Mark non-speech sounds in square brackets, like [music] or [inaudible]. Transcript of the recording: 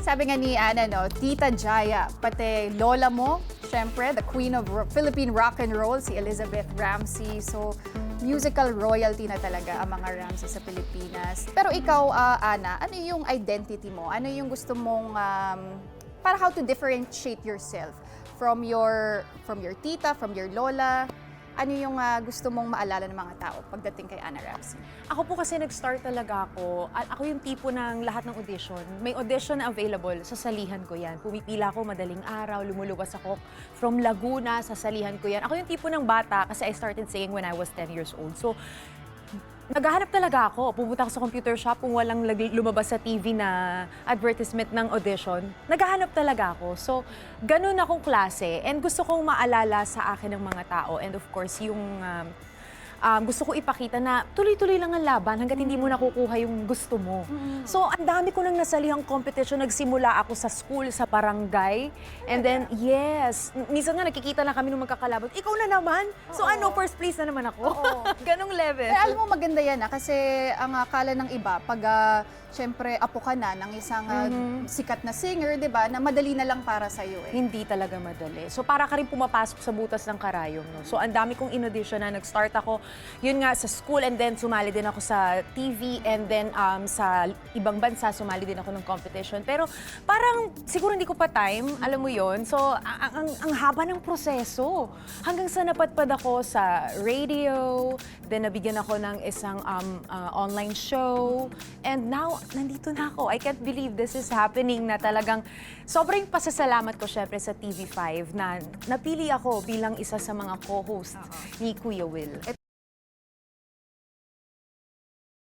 Sabi nga ni Ana, no, Tita Jaya, pati lola mo, syempre, the queen of ro- Philippine rock and roll, si Elizabeth Ramsey. So, musical royalty na talaga ang mga Ramsey sa Pilipinas. Pero ikaw, ah, Ana, ano yung identity mo? Ano yung gusto mong, um, para how to differentiate yourself from your from your tita, from your lola? Ano yung ah, gusto mong maalala ng mga tao pagdating kay Ana Ramsey? Ako po kasi nag-start talaga ako. Ako yung tipo ng lahat ng audition. May audition na available, sasalihan ko yan. Pumipila ako madaling araw, lumuluwas ako from Laguna, sasalihan ko yan. Ako yung tipo ng bata kasi I started singing when I was 10 years old. So, naghahanap talaga ako. Pupunta ako sa computer shop kung walang lumabas sa TV na advertisement ng audition. Naghahanap talaga ako. So, ganun akong klase. And gusto kong maalala sa akin ng mga tao. And of course, yung um, um, gusto ko ipakita na tuloy-tuloy lang ang laban hanggat hindi mo nakukuha yung gusto mo. So, ang dami ko nang nasalihang competition. Nagsimula ako sa school, sa barangay. And then, yes, minsan nga nakikita na kami nung magkakalaban. Ikaw na naman? So, Oo. ano, first place na naman ako? [laughs] Ganong level. Pero alam mo, maganda yan ah, kasi ang akala ng iba, pag ah, syempre apo ka na ng isang ah, sikat na singer, di ba, na madali na lang para sa'yo eh. Hindi talaga madali. So para ka rin pumapasok sa butas ng karayom. No? So ang dami kong inaudition na nag-start ako, yun nga sa school and then sumali din ako sa TV and then um, sa ibang bansa sumali din ako ng competition. Pero parang siguro hindi ko pa time, alam mo yon So ang, ang, ang haba ng proseso. Hanggang sa napadpad ako sa radio, then nabigyan ako ng isang um, uh, online show. And now, nandito na ako. I can't believe this is happening na talagang sobrang pasasalamat ko syempre sa TV5 na napili ako bilang isa sa mga co-host ni Kuya Will.